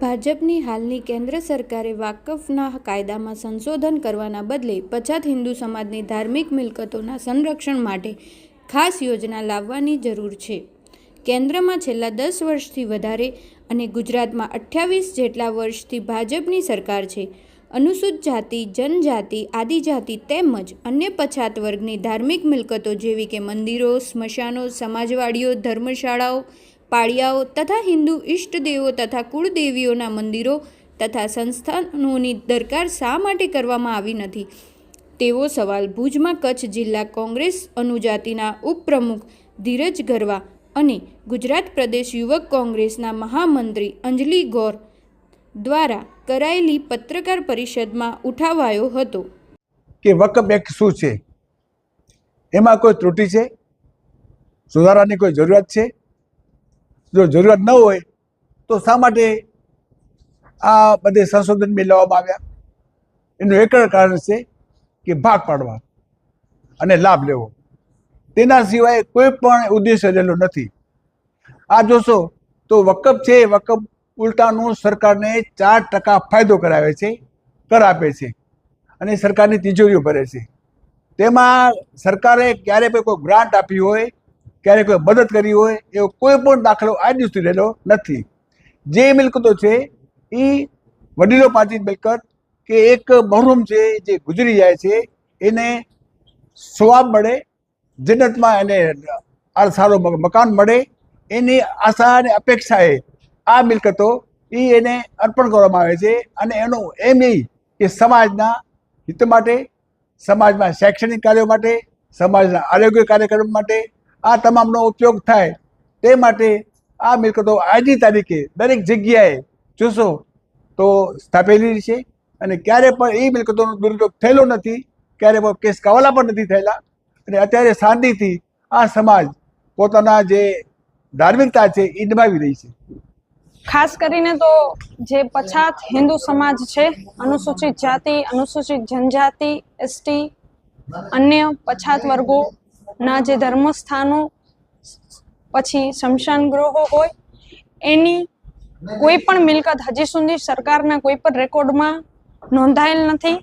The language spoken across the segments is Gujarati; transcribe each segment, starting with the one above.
ભાજપની હાલની કેન્દ્ર સરકારે વાકફના કાયદામાં સંશોધન કરવાના બદલે પછાત હિન્દુ સમાજની ધાર્મિક મિલકતોના સંરક્ષણ માટે ખાસ યોજના લાવવાની જરૂર છે. કેન્દ્રમાં છેલ્લા દસ વર્ષથી વધારે અને ગુજરાતમાં અઠ્યાવીસ જેટલા વર્ષથી ભાજપની સરકાર છે. અનુસૂચિત જાતિ, જનજાતિ, આદિજાતિ તેમજ અન્ય પછાત વર્ગની ધાર્મિક મિલકતો જેવી કે મંદિરો, સ્મશાનો, સમાજવાડીઓ, ધર્મશાળાઓ પાળિયાઓ તથા હિન્દુ ઇષ્ટદેવો તથા કુળદેવીઓના મંદિરો તથા સંસ્થાનોની દરકાર શા માટે કરવામાં આવી નથી? તેવો સવાલ ભુજમાં કચ્છ જિલ્લા કોંગ્રેસ અનુજાતિના ઉપપ્રમુખ ધીરજ ગરવા અને ગુજરાત પ્રદેશ યુવક કોંગ્રેસના મહામંત્રી અંજલિ ગૌર દ્વારા કરાયેલી પત્રકાર પરિષદમાં ઉઠાવાયો હતો. કે વકફ એક્ટ શું છે? એમાં કોઈ ત્રુટિ છે? સુધારાની કોઈ જરૂરિયાત છે? જો જરૂરિયાત ન હોય, તો શા માટે આ બધે સંશોધન બે લેવામાં આવ્યા? એનું એક કારણ છે કે ભાગ પાડવા અને લાભ લેવો. તેના સિવાય કોઈ પણ ઉદ્દેશ્ય રહેલો નથી. આ જોશો તો વકફ છે, વકફ ઉલટાનું સરકારને ચાર ટકા ફાયદો કરાવે છે, કર આપે છે અને સરકારની તિજોરીઓ ભરે છે. તેમાં સરકારે ક્યારે પણ કોઈ ગ્રાન્ટ આપી હોય ક્યારે કોઈ મદદ કરી હોય, એવો કોઈ પણ દાખલો આજ દિવસ સુધી રહેલો નથી. જે મિલકતો છે એ વડીલો પાંચી મિલકત કે એક મહરૂમ છે, જે ગુજરી જાય છે, એને સ્વાબ મળે, જન્નતમાં એને સારો મકાન મળે, એની આશા અને અપેક્ષાએ આ મિલકતો એ એને અર્પણ કરવામાં આવે છે અને એનો એમ એ કે સમાજના હિત માટે, સમાજમાં શૈક્ષણિક કાર્યો માટે, સમાજના આરોગ્ય કાર્યક્રમ માટે આ તમામનો ઉપયોગ થાય. તે માટે આ મિલકતો આજની તારીખે દરેક જગ્યાએ જોશો તો સ્થાપેલી છે અને ક્યારે પણ એ મિલકતોનો દુરુપયોગ થયેલો નથી, ક્યારે પણ કેસ કાવલા પણ નથી થયેલા અને અત્યારે શાંતિથી આ સમાજ પોતાના જે ધાર્મિકતા છે એ નિભાવી રહી છે. ખાસ કરીને તો જે પછાત હિન્દુ સમાજ છે, અનુસૂચિત જાતિ, અનુસૂચિત જનજાતિ, એસટી, અન્ય પછાત વર્ગોના જે ધર્મસ્થાનો પછી શમશાન ગૃહો હોય, એની કોઈ પણ મિલકત હજી સુધી સરકારના કોઈ પણ રેકોર્ડમાં નોંધાયેલ નથી.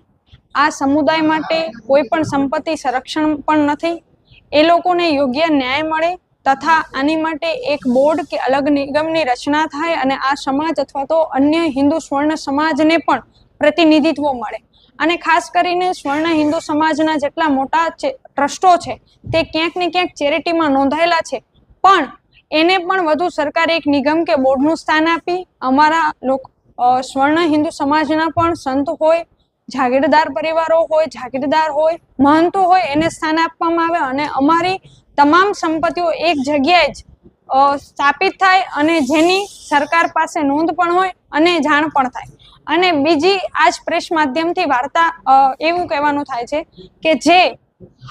આ સમુદાય માટે કોઈ પણ સંપત્તિ સંરક્ષણ પણ નથી. એ લોકોને યોગ્ય ન્યાય મળે તથા આની માટે એક બોર્ડ કે અલગ નિગમની રચના થાય અને આ સમાજ અથવા તો અન્ય હિન્દુ સ્વર્ણ સમાજને પણ પ્રતિનિધિત્વ મળે. અને ખાસ કરીને સ્વર્ણ હિન્દુ સમાજના જેટલા મોટા ટ્રસ્ટો છે. તે ક્યાંક ને ક્યાંક ચેરિટીમાં નોંધાયેલા છે. પણ એને પણ વધુ સરકારે એક નિગમ કે બોર્ડનું સ્થાન આપી અમારા લોકો સ્વર્ણ હિન્દુ સમાજના પણ સંત હોય, જાગીરદાર પરિવારો હોય, જાગીરદાર હોય, મહંતો હોય એને સ્થાન આપવામાં આવે અને અમારી તમામ સંપત્તિઓ એક જગ્યાએ જ સ્થાપિત થાય અને જેની સરકાર પાસે નોંધ પણ હોય અને જાણ પણ થાય. અને બીજી આ જ પ્રેસ માધ્યમથી વાર્તા એવું કહેવાનું થાય છે કે જે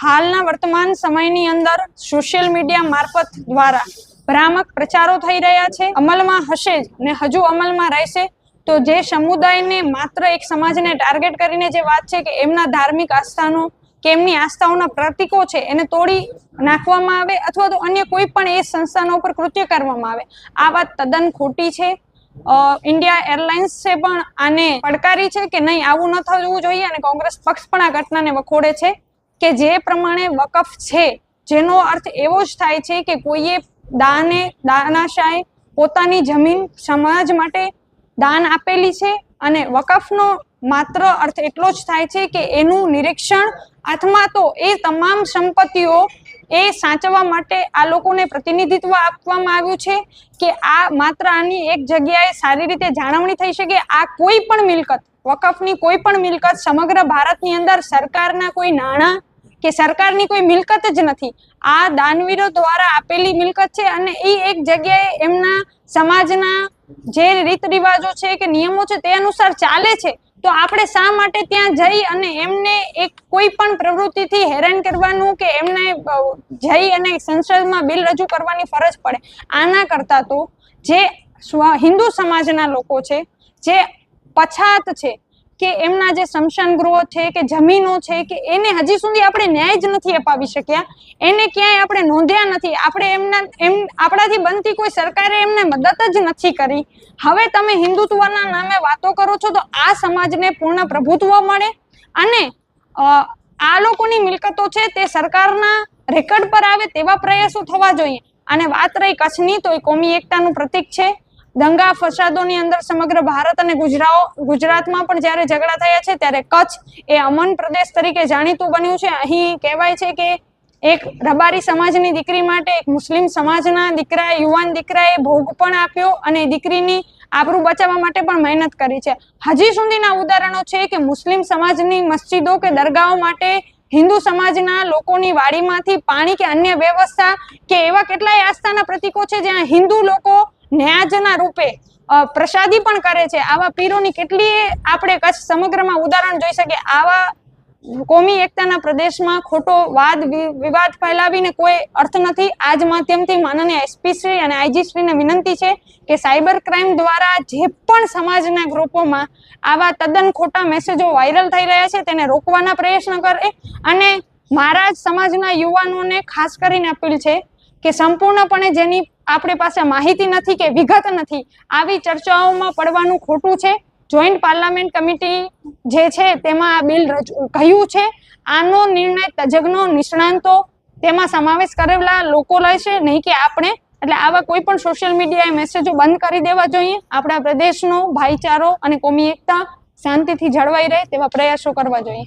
હાલના વર્તમાન સમયની અંદર સોશિયલ મીડિયા મારફત દ્વારા ભ્રામક પ્રચારો થઈ રહ્યા છે. અમલમાં હશે જ ને હજુ અમલમાં રહેશે તો જે સમુદાયને માત્ર એક સમાજને ટાર્ગેટ કરીને જે વાત છે કે એમના ધાર્મિક આસ્થાનો, કે એમની આસ્થાઓના પ્રતીકો છે, એને તોડી નાખવામાં આવે અથવા તો અન્ય કોઈ પણ એ સંસ્થાનો ઉપર કૃત્ય કરવામાં આવે. આ વાત તદ્દન ખોટી છે. ઇન્ડિયા એરલાઇન્સ છે પણ આને પડકારી છે કે નહીં, આવું ન થવું જોઈએ અને કોંગ્રેસ પક્ષ પણ આ ઘટનાને વખોડે છે. કે જે પ્રમાણે વકફ છે, જેનો અર્થ એવો જ થાય છે કે કોઈએ દાને, દાનાશાએ પોતાની જમીન સમાજ માટે દાન આપેલી છે અને વકફનો માત્ર અર્થ એટલો જ થાય છે કે એનું નિરીક્ષણ અથવા તો એ તમામ સંપત્તિઓ એ સાચવવા માટે આ લોકોને પ્રતિનિધિત્વ આપવામાં આવ્યું છે કે આ માત્ર આની એક જગ્યાએ સારી રીતે જાળવણી થઈ શકે, આ કોઈ પણ મિલકત વકફની કોઈ પણ મિલકત સમગ્ર ભારતની અંદર સરકારના કોઈ નાણાં કે સરકારની કોઈ મિલકત જ નથી. આ દાનવીરો દ્વારા આપેલી મિલકત છે અને એ એક જગ્યાએ એમના સમાજના જે રીત રિવાજો છે કે નિયમો છે તે અનુસાર ચાલે છે. તો આપણે શા માટે ત્યાં જઈ અને એમને એક કોઈ પણ પ્રવૃત્તિથી હેરાન કરવાનું કે એમને જઈ અને સંસદમાં બિલ રજૂ કરવાની ફરજ પડે? આના કરતાં તો જે હિન્દુ સમાજના લોકો છે, જે પછાત છે, કે એમના જે સ્મશાન ગૃહો છે, કે જમીનો છે, કે એને હજી સુધી આપણે ન્યાય જ નથી અપાવી શક્યા. એને ક્યાંય આપણે નોંધ્યા નથી. આપણે એમના, એમ, આપણાથી બનતી કોઈ સરકારે એમને મદદ જ નથી કરી. હવે તમે હિન્દુત્વના નામે વાતો કરો છો, તો આ સમાજને પૂર્ણ પ્રભુત્વ મળે અને આ લોકોની મિલકતો છે, તે સરકારના રેકર્ડ પર આવે તેવા પ્રયાસો થવા જોઈએ. અને વાત રહી કચ્છની, તો એ કોમી એકતાનું પ્રતીક છે. દંગા ફસાદોની અંદર સમગ્ર ભારત અને ગુજરાઓ, ગુજરાતમાં પણ જ્યારે ઝઘડા થયા છે, ત્યારે કચ્છ એ અમન પ્રદેશ તરીકે જાણીતું બન્યું છે. અહીં કહેવાય છે કે એક રબારી સમાજની દીકરી માટે એક મુસ્લિમ સમાજના દીકરા યુવાન દીકરાએ ભોગ પણ આપ્યો અને દીકરીની આબરૂ બચાવવા માટે પણ મહેનત કરી છે. હજી સુધીના ઉદાહરણો છે કે મુસ્લિમ સમાજની મસ્જિદો કે દરગાહો માટે હિન્દુ સમાજના લોકોની વાડીમાંથી પાણી કે અન્ય વ્યવસ્થા કે એવા કેટલાય આસ્થાના પ્રતીકો છે જ્યાં હિન્દુ લોકો ન્યાજના રૂપે પ્રસાદી પણ કરે છે. આવા પીરોની કેટલી આપણે કચ્છ સમગ્રમાં ઉદાહરણ જોઈ શકીએ. આવા કોમી એકતાના પ્રદેશમાં ખોટો વાદ વિવાદ ફેલાવીને કોઈ અર્થ નથી. આજ માધ્યમથી માનનીય એસપીશ્રી અને આઈજી શ્રીને વિનંતી છે કે સાયબર ક્રાઇમ દ્વારા જે પણ સમાજના ગ્રુપોમાં આવા તદ્દન ખોટા મેસેજો વાયરલ થઈ રહ્યા છે, તેને રોકવાના પ્રયત્ન કરે અને મારા જ સમાજના યુવાનોને ખાસ કરીને અપીલ છે કે સંપૂર્ણપણે જેની આપણી પાસે માહિતી નથી કે વિગત નથી. આવી ચર્ચાઓમાં પડવાનું ખોટું છે. જોઈન્ટ પાર્લામેન્ટ કમિટી જે છે તેમાં આ બિલ કહ્યું છે. આનો નિર્ણય તજજ્ઞો, નિષ્ણાંતો તેમાં સમાવેશ કરેલા લોકો લેશે નહીં કે આપણે. એટલે આવા કોઈ પણ સોશિયલ મીડિયાએ મેસેજો બંધ કરી દેવા જોઈએ. આપણા પ્રદેશનો ભાઈચારો અને કોમી એકતા શાંતિથી જળવાઈ રહે તેવા પ્રયાસો કરવા જોઈએ.